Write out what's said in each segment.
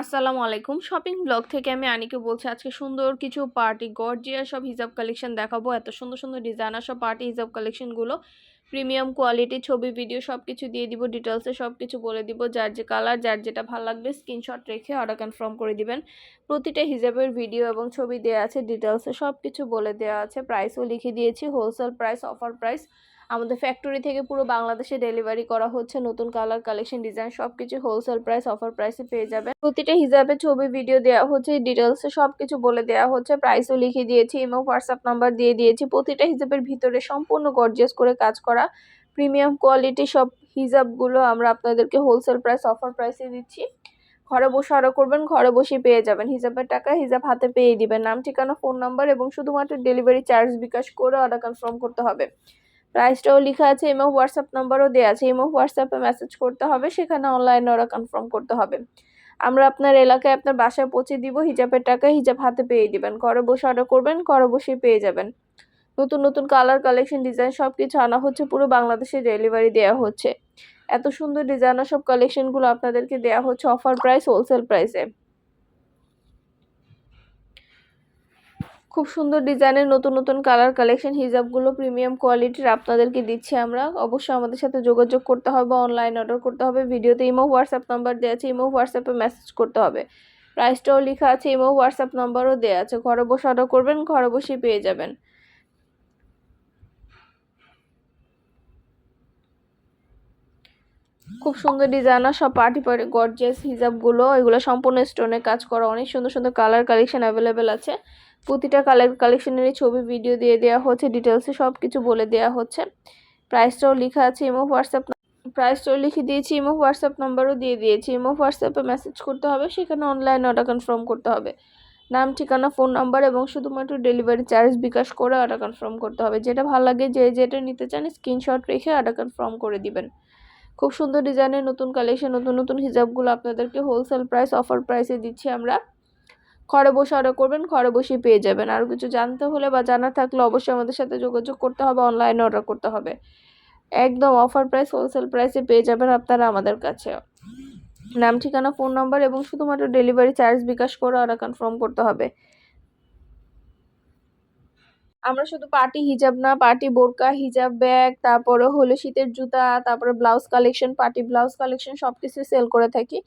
আসসালামু আলাইকুম। Shopping blog থেকে আমি আনিকে বলছি, আজকে সুন্দর কিছু পার্টি গর্জিয়া সব হিজাব কালেকশন দেখাবো। এত সুন্দর সুন্দর ডিজাইনার সব পার্টি হিজাব কালেকশনগুলো প্রিমিয়াম কোয়ালিটি ছবি ভিডিও সব কিছু দিয়ে দিব ডিটেলসে সব কিছু বলে দিব। যার যে কালার যার যেটা ভালো লাগবে স্ক্রিনশট রেখে অর্ডার কনফার্ম করে দিবেন। প্রতিটা হিজাবের ভিডিও এবং ছবি দেওয়া আছে ডিটেলসে সব কিছু বলে দেওয়া আছে। প্রাইসও লিখে দিয়েছি হোলসেল প্রাইস অফার প্রাইস আমাদের ফ্যাক্টরি থেকে পুরো বাংলাদেশে ডেলিভারি করা হচ্ছে, নতুন কালার কালেকশন ডিজাইন সব কিছু হোলসেল প্রাইস অফার প্রাইসে পেয়ে যাবেন। প্রতিটা হিসাবে ছবি ভিডিও দেওয়া হচ্ছে ডিটেলসে সব কিছু বলে দেওয়া হচ্ছে প্রাইসও লিখে দিয়েছি এবং হোয়াটসঅ্যাপ নাম্বার দিয়ে দিয়েছি। প্রতিটা হিসাবের ভিতরে সম্পূর্ণ গর্জিয়াস করে কাজ করা প্রিমিয়াম কোয়ালিটি সব হিজাবগুলো আমরা আপনাদেরকে হোলসেল প্রাইস অফার প্রাইসে দিচ্ছি। ঘরে বসে অর্ডার করবেন, ঘরে বসে পেয়ে যাবেন। হিসাবের টাকা হিসাব হাতে পেয়ে দিবেন। নাম, ঠিকানা ফোন নাম্বার এবং শুধুমাত্র ডেলিভারি চার্জ বিকাশ করে অর্ডার কনফার্ম করতে হবে। প্রাইসটাও লেখা আছে এবং হোয়াটসঅ্যাপ নাম্বারও দেওয়া আছে। এবং হোয়াটসঅ্যাপে মেসেজ করতে হবে, সেখানে অনলাইনে ওরা কনফার্ম করতে হবে। আমরা আপনার এলাকায় আপনার বাসায় পৌঁছে দিব, হিজাবের টাকা হিজাব হাতে পেয়ে দিবেন। ঘরে বসে অর্ডার করবেন, ঘরে বসে পেয়ে যাবেন। নতুন নতুন কালার কালেকশন ডিজাইন সব কিছু আনা হচ্ছে, পুরো বাংলাদেশে ডেলিভারি দেওয়া হচ্ছে। এত সুন্দর ডিজাইনার সব কালেকশনগুলো আপনাদেরকে দেওয়া হচ্ছে অফার প্রাইস হোলসেল প্রাইসে খুব সুন্দর ডিজাইনের নতুন নতুন কালার কালেকশন হিজাবগুলো প্রিমিয়াম কোয়ালিটির আপনাদেরকে দিচ্ছি আমরা। অবশ্যই আমাদের সাথে যোগাযোগ করতে হবে অনলাইন অর্ডার করতে হবে। ভিডিওতে ইমো হোয়াটসঅ্যাপ নাম্বার দেওয়া আছে, ইমো হোয়াটসঅ্যাপে মেসেজ করতে হবে। প্রাইসটাও লেখা আছে, ইমো হোয়াটসঅ্যাপ নাম্বারও দেওয়া আছে। ঘরে বসে অর্ডার করবেন, ঘরে বসেই পেয়ে যাবেন। খুব সুন্দর ডিজাইনার সব পার্টি পার্টি গর্জেস হিজাবগুলো। এগুলো সম্পূর্ণ স্টোনে কাজ করা। অনেক সুন্দর সুন্দর কালার কালেকশন অ্যাভেলেবেল আছে। প্রতিটা কালার কালেকশনেরই ছবি ভিডিও দিয়ে দেওয়া হচ্ছে ডিটেলসে সব কিছু বলে দেওয়া হচ্ছে। প্রাইসটাও লেখা আছে ইমো হোয়াটসঅ্যাপ প্রাইসটাও লিখে দিয়েছি ইমো হোয়াটসঅ্যাপ নাম্বারও দিয়ে দিয়েছি। ইমো হোয়াটসঅ্যাপে মেসেজ করতে হবে, সেখানে অনলাইন অর্ডার কনফার্ম করতে হবে। নাম, ঠিকানা ফোন নাম্বার এবং শুধুমাত্র ডেলিভারি চার্জ বিকাশ করে অর্ডার কনফার্ম করতে হবে। যেটা ভালো লাগে, যে যেটা নিতে চান স্ক্রিনশট রেখে অর্ডার কনফার্ম করে দিবেন। খুব সুন্দর ডিজাইনের নতুন কালেকশন নতুন নতুন হিজাবগুলো আপনাদেরকে হোলসেল প্রাইস অফার প্রাইসে দিচ্ছি আমরা। ঘরে বসে অর্ডার করবেন, ঘরে বসেই পেয়ে যাবেন। আর কিছু জানতে হলে বা জানা থাকলে অবশ্যই আমাদের সাথে যোগাযোগ করতে হবে অনলাইনে অর্ডার করতে হবে। একদম অফার প্রাইস হোলসেল প্রাইসে পেয়ে যাবেন আপনারা আমাদের কাছে। নাম, ঠিকানা ফোন নাম্বার এবং শুধুমাত্র ডেলিভারি চার্জ বিকাশ করে অর্ডার কনফার্ম করতে হবে। আমরা শুধু পার্টি হিজাব না, পার্টি বোরকা, হিজাব ব্যাগ, তারপরে হলো শীতের জুতা, তারপরে blouse collection party blouse collection সব কিছু সেল করে থাকি।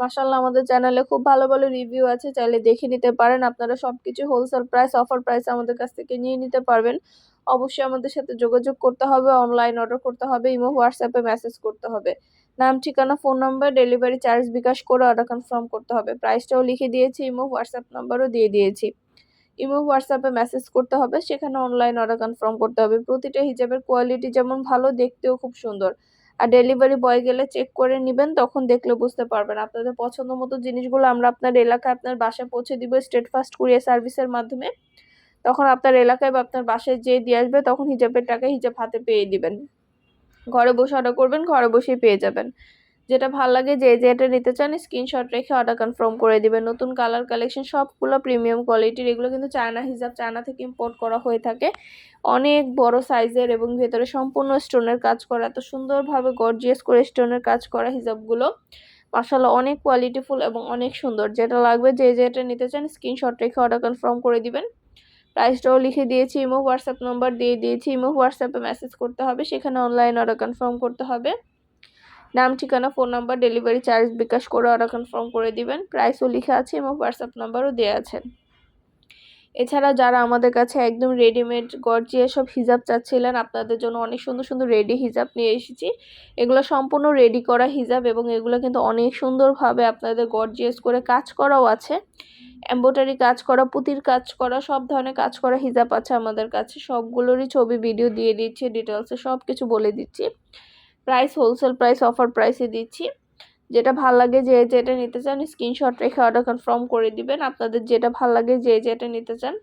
মাসাল্লাহ আমাদের চ্যানেলে খুব ভালো ভালো রিভিউ আছে। চাইলে দেখে নিতে পারেন। আপনারা সব কিছু হোলসেল প্রাইস অফার প্রাইস আমাদের কাছ থেকে নিয়ে নিতে পারবেন। অবশ্যই আমাদের সাথে যোগাযোগ করতে হবে অনলাইন অর্ডার করতে হবে ইমো হোয়াটসঅ্যাপে মেসেজ করতে হবে। নাম, ঠিকানা phone number delivery charge bKash করে অর্ডার কনফার্ম করতে হবে। প্রাইসটাও লিখে দিয়েছি ইমো হোয়াটসঅ্যাপ নাম্বারও দিয়ে দিয়েছি। ইমো হোয়াটসঅ্যাপে মেসেজ করতে হবে, সেখানে অনলাইন অর্ডার কনফার্ম করতে হবে। প্রতিটা হিজাবের কোয়ালিটি যেমন ভালো, দেখতেও খুব সুন্দর। আর ডেলিভারি বয় গেলে চেক করে নেবেন, তখন দেখলে বুঝতে পারবেন। আপনাদের পছন্দ মতো জিনিসগুলো আমরা আপনার এলাকায় আপনার বাসায় পৌঁছে দিব স্টেট ফাস্ট কুরিয়ার সার্ভিসের মাধ্যমে। তখন আপনার এলাকায় বা আপনার বাসায় যে দিয়ে আসবে, তখন হিজাবের টাকা হিজাব হাতে পেয়ে দিবেন। ঘরে বসে অর্ডার করবেন, ঘরে বসেই পেয়ে যাবেন। যেটা ভালো লাগে, যে যেটা নিতে চান স্ক্রিনশট রেখে অর্ডার কনফার্ম করে দিবেন। নতুন কালার কালেকশন সবগুলো প্রিমিয়াম কোয়ালিটির এগুলো কিন্তু চায়না হিসাব চায়না থেকে ইম্পোর্ট করা হয়ে থাকে। অনেক বড় সাইজের এবং ভেতরে সম্পূর্ণ স্টোনের কাজ করা, এত সুন্দরভাবে গর্জিয়াস করে স্টোনের কাজ করা হিসাবগুলো মাসাল্লাহ অনেক কোয়ালিটিফুল এবং অনেক সুন্দর। যেটা লাগবে, যে যেটা নিতে চান স্ক্রিনশট রেখে অর্ডার কনফার্ম করে দিবেন। প্রাইসটাও লিখে দিয়েছি ইমো হোয়াটসঅ্যাপ নম্বর দিয়ে দিয়েছি ইমো হোয়াটসঅ্যাপে মেসেজ করতে হবে, সেখানে অনলাইন অর্ডার কনফার্ম করতে হবে। নাম, ঠিকানা, phone number, delivery charge bKash করে অর্ডার কনফার্ম করে দিবেন। প্রাইসও লিখে আছে এবং হোয়াটসঅ্যাপ নাম্বারও দেওয়া আছে। এছাড়া যারা আমাদের কাছে একদম রেডিমেড গর্জিয়া সব হিজাব চাচ্ছিলেন, আপনাদের জন্য অনেক সুন্দর সুন্দর রেডি হিজাব নিয়ে এসেছি। এগুলো সম্পূর্ণ রেডি করা হিজাব এবং এগুলো কিন্তু অনেক সুন্দরভাবে আপনাদের গর্জিয়াস করে কাজ করাও আছে। এম্ব্রয়ডারি কাজ করা, পুঁতির কাজ করা, সব ধরনের কাজ করা হিজাব আছে আমাদের কাছে। সবগুলোরই ছবি ভিডিও দিয়ে দিচ্ছি ডিটেলসে সব কিছু বলে দিচ্ছি। প্রাইস হোলসেল প্রাইস অফার প্রাইসে দিচ্ছি। যেটা ভালো লাগে যে যেটা নিতে চান স্ক্রিনশট রেখে অর্ডার কনফার্ম করে দিবেন। আপনাদের যেটা ভালো লাগে যে যেটা নিতে চান,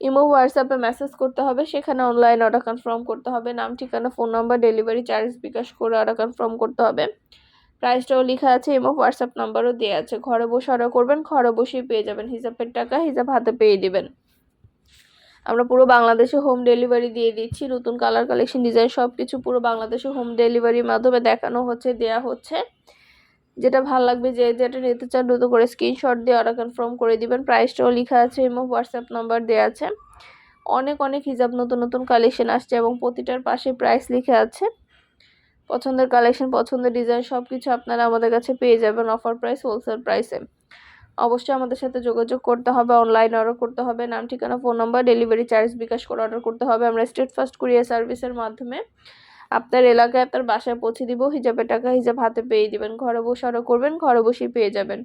ইমো হোয়াটসঅ্যাপে মেসেজ করতে হবে। সেখানে অনলাইন অর্ডার কনফার্ম করতে হবে। নাম, ঠিকানা phone number delivery charge bKash করে অর্ডার কনফার্ম করতে হবে। প্রাইসটাও লেখা আছে, ইমো হোয়াটসঅ্যাপ নাম্বারও দেওয়া আছে। ঘরে বসে অর্ডার করবেন, ঘরে বসেই পেয়ে যাবেন। হিসাবের টাকা হিসাব হাতে পেয়ে দিবেন। আমরা পুরো বাংলাদেশে হোম ডেলিভারি দিয়ে দিচ্ছি, নতুন কালার কালেকশন ডিজাইন সব কিছু পুরো বাংলাদেশে হোম ডেলিভারির মাধ্যমে দেখানো হচ্ছে, দেয়া হচ্ছে। যেটা ভালো লাগবে যে যেটা নিতে চান দ্রুত করে স্ক্রিনশট দিয়ে অর্ডার কনফার্ম করে দিবেন। প্রাইসটাও লেখা আছে এবং হোয়াটসঅ্যাপ নাম্বার দেওয়া আছে। অনেক অনেক হিজাব নতুন নতুন কালেকশন আসছে এবং প্রতিটার পাশে প্রাইস লিখে আছে। পছন্দের কালেকশন পছন্দের ডিজাইন সব কিছু আপনারা আমাদের কাছে পেয়ে যাবেন অফার প্রাইস হোলসেল প্রাইসে অবশ্যই আমাদের সাথে যোগাযোগ করতে হবে অনলাইন অর্ডার করতে হবে, নাম, ঠিকানা phone number delivery charge bKash করে অর্ডার করতে হবে। আমরা স্টেট ফার্স্ট কুরিয়ার সার্ভিসের মাধ্যমে আপনার এলাকায় আপনার বাসায় পৌঁছে দিব হিজাবের টাকা, হিজাব হাতে পেয়ে দিবেন। ঘরে বসে অর্ডার করবেন, ঘরে বসেই পেয়ে যাবেন।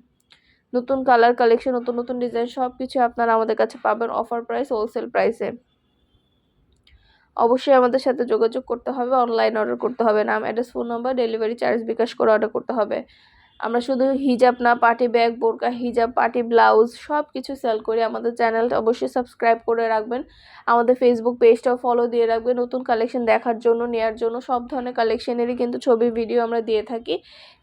নতুন কালার কালেকশন নতুন নতুন ডিজাইন সব কিছু আপনারা আমাদের কাছে পাবেন অফার প্রাইস হোলসেল প্রাইসে অবশ্যই আমাদের সাথে যোগাযোগ করতে হবে অনলাইন অর্ডার করতে হবে, নাম address phone number delivery charge bKash করে অর্ডার করতে হবে। আমরা শুধু হিজাব না, পার্টি ব্যাগ, বোরকা, হিজাব, পার্টি ব্লাউজ সব কিছু সেল করি। আমাদের চ্যানেলটা অবশ্যই সাবস্ক্রাইব করে রাখবেন। আমাদের ফেসবুক পেজটাও ফলো দিয়ে রাখবেন। নতুন কালেকশন দেখার জন্য নেওয়ার জন্য সব ধরনের কালেকশনেরই কিন্তু ছবি ভিডিও আমরা দিয়ে থাকি।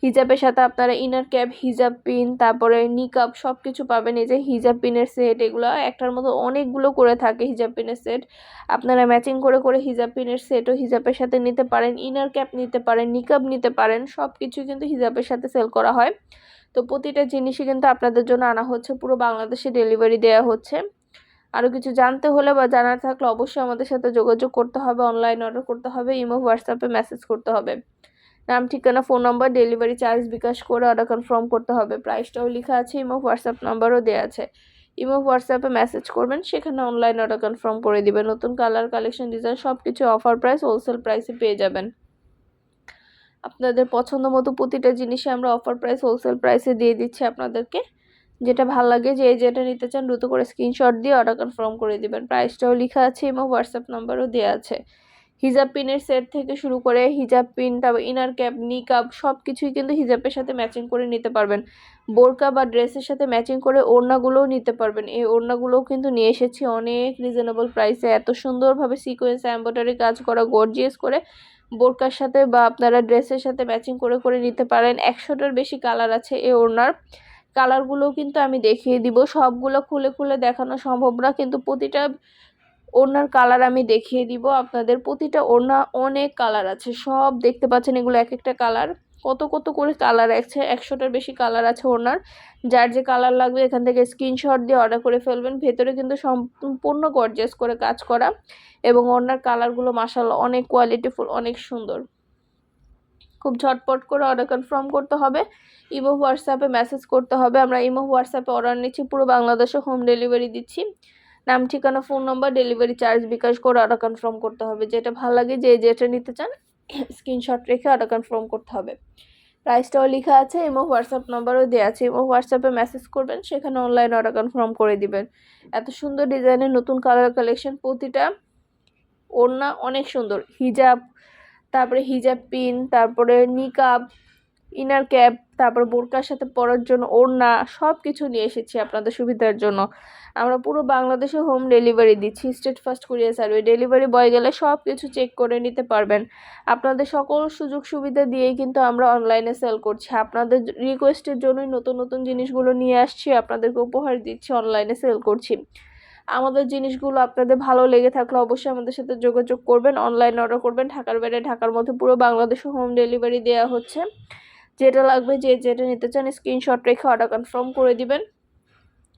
হিজাবের সাথে আপনারা ইনার ক্যাপ হিজাব পিন তারপরে নিকাপ সব কিছু পাবেন। এই যে হিজাব পিনের সেট এগুলো একটার মতো অনেকগুলো করে থাকে হিজাব পিনের সেট আপনারা ম্যাচিং করে করে হিজাব পিনের সেটও হিজাবের সাথে নিতে পারেন ইনার ক্যাপ নিতে পারেন নিকাব নিতে পারেন সব কিছু কিন্তু হিজাবের সাথে সেল করা হয়। তো প্রতিটা জিনিসই কিন্তু আপনাদের জন্য আনা হচ্ছে। পুরো বাংলাদেশে ডেলিভারি দেওয়া হচ্ছে। আরও কিছু জানতে হলে বা জানার থাকলে অবশ্যই আমাদের সাথে যোগাযোগ করতে হবে অনলাইন অর্ডার করতে হবে ইমো হোয়াটসঅ্যাপে মেসেজ করতে হবে। নাম, ঠিকানা phone number delivery charge bKash করে অর্ডার কনফার্ম করতে হবে। প্রাইসটাও লেখা আছে ইমো হোয়াটসঅ্যাপ নাম্বারও দেওয়া আছে। ইমো হোয়াটসঅ্যাপে মেসেজ করবেন, সেখানে অনলাইন অর্ডার কনফার্ম করে দিবেন। নতুন কালার কালেকশন ডিজাইন সব কিছু অফার প্রাইস হোলসেল প্রাইসে পেয়ে যাবেন। আপনাদের পছন্দ মতো প্রতিটা জিনিসে আমরা অফার প্রাইস হোলসেল প্রাইসে দিয়ে দিচ্ছি আপনাদেরকে। যেটা ভালো লাগে যে যেটা নিতে চান, দ্রুত করে স্ক্রিনশট দিয়ে অর্ডার কনফার্ম করে দিবেন। প্রাইসটাও লেখা আছে এবং হোয়াটসঅ্যাপ নাম্বারও দেওয়া আছে। হিজাব পিনের সেট থেকে শুরু করে হিজাব পিন তারপর ইনার ক্যাপ নিকাব সব কিছুই কিন্তু হিজাবের সাথে ম্যাচিং করে নিতে পারবেন। বোরকা বা ড্রেসের সাথে ম্যাচিং করে ওড়নাগুলোও নিতে পারবেন। এই ওড়নাগুলোও কিন্তু নিয়ে এসেছি অনেক রিজনেবল প্রাইসে এত সুন্দরভাবে সিকোয়েন্স এম্ব্রয়ডারি কাজ করা গর্জিয়াস করে বোরকার সাথে বা আপনারা ড্রেসের সাথে ম্যাচিং করে করে নিতে পারেন। একশোটার বেশি কালার আছে এ ওড়নার। কালারগুলোও কিন্তু আমি দেখিয়ে দিব। সবগুলো খুলে খুলে দেখানো সম্ভব না, কিন্তু প্রতিটা ওড়নার কালার আমি দেখিয়ে দিব। আপনাদের প্রতিটা ওড়না অনেক কালার আছে। সব দেখতে পাচ্ছেন এগুলো এক একটা কালার। কত কত করে কালার আছে, একশোটার বেশি কালার আছে ওনার যার যে কালার লাগবে এখান থেকে স্ক্রিনশট দিয়ে অর্ডার করে ফেলবেন। ভেতরে কিন্তু সম্পূর্ণ গর্জেস করে কাজ করা এবং ওনার কালারগুলো মাসাল্লাহ অনেক কোয়ালিটিফুল অনেক সুন্দর। খুব ঝটপট করে অর্ডার কনফার্ম করতে হবে। ইমো হোয়াটসঅ্যাপে মেসেজ করতে হবে। আমরা ইমো হোয়াটসঅ্যাপে অর্ডার নিচ্ছি, পুরো বাংলাদেশে হোম ডেলিভারি দিচ্ছি। নাম, ঠিকানা phone number delivery charge bKash করে অর্ডার কনফার্ম করতে হবে। যেটা ভালো লাগে যে যেটা নিতে চান স্ক্রিনশট রেখে অর্ডার কনফার্ম করতে হবে। প্রাইসটাও লেখা আছে এমও হোয়াটসঅ্যাপ নাম্বারও দেওয়া আছে। এমও হোয়াটসঅ্যাপে মেসেজ করবেন, সেখানে অনলাইন অর্ডার কনফার্ম করে দিবেন। এত সুন্দর ডিজাইনের নতুন কালার কালেকশন প্রতিটা ওড়না অনেক সুন্দর। হিজাব তারপরে হিজাব পিন তারপরে নিকাব ইনার ক্যাপ তারপর বোরকার সাথে পরার জন্য ওড়না সব কিছু নিয়ে এসেছি আপনাদের সুবিধার জন্য। আমরা পুরো বাংলাদেশে হোম ডেলিভারি দিচ্ছি Steadfast courier service delivery boy গেলে সব কিছু চেক করে নিতে পারবেন। আপনাদের সকল সুযোগ সুবিধা দিয়েই কিন্তু আমরা অনলাইনে সেল করছি। আপনাদের রিকোয়েস্টের জন্যই নতুন নতুন জিনিসগুলো নিয়ে আসছি, আপনাদেরকে উপহার দিচ্ছি অনলাইনে সেল করছি। আমাদের জিনিসগুলো আপনাদের ভালো লেগে থাকলে অবশ্যই আমাদের সাথে যোগাযোগ করবেন অনলাইন অর্ডার করবেন। ঢাকার বাইরে, ঢাকার মধ্যে পুরো বাংলাদেশে হোম ডেলিভারি দেওয়া হচ্ছে। যেটা লাগবে যে যেটা নিতে চান স্ক্রিনশট রেখে অর্ডার কনফার্ম করে দিবেন।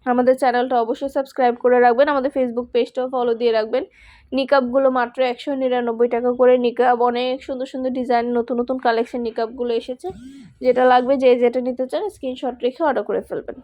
আমাদের চ্যানেলটা অবশ্যই সাবস্ক্রাইব করে রাখবেন, আমাদের ফেসবুক পেজটাও ফলো দিয়ে রাখবেন। নিকাপগুলো মাত্র একশো নিরানব্বই টাকা করে। নিকাপ অনেক সুন্দর সুন্দর ডিজাইন নতুন নতুন কালেকশন নিকাপগুলো এসেছে। যেটা লাগবে যে যেটা নিতে চান স্ক্রিনশট রেখে অর্ডার করে ফেলবেন।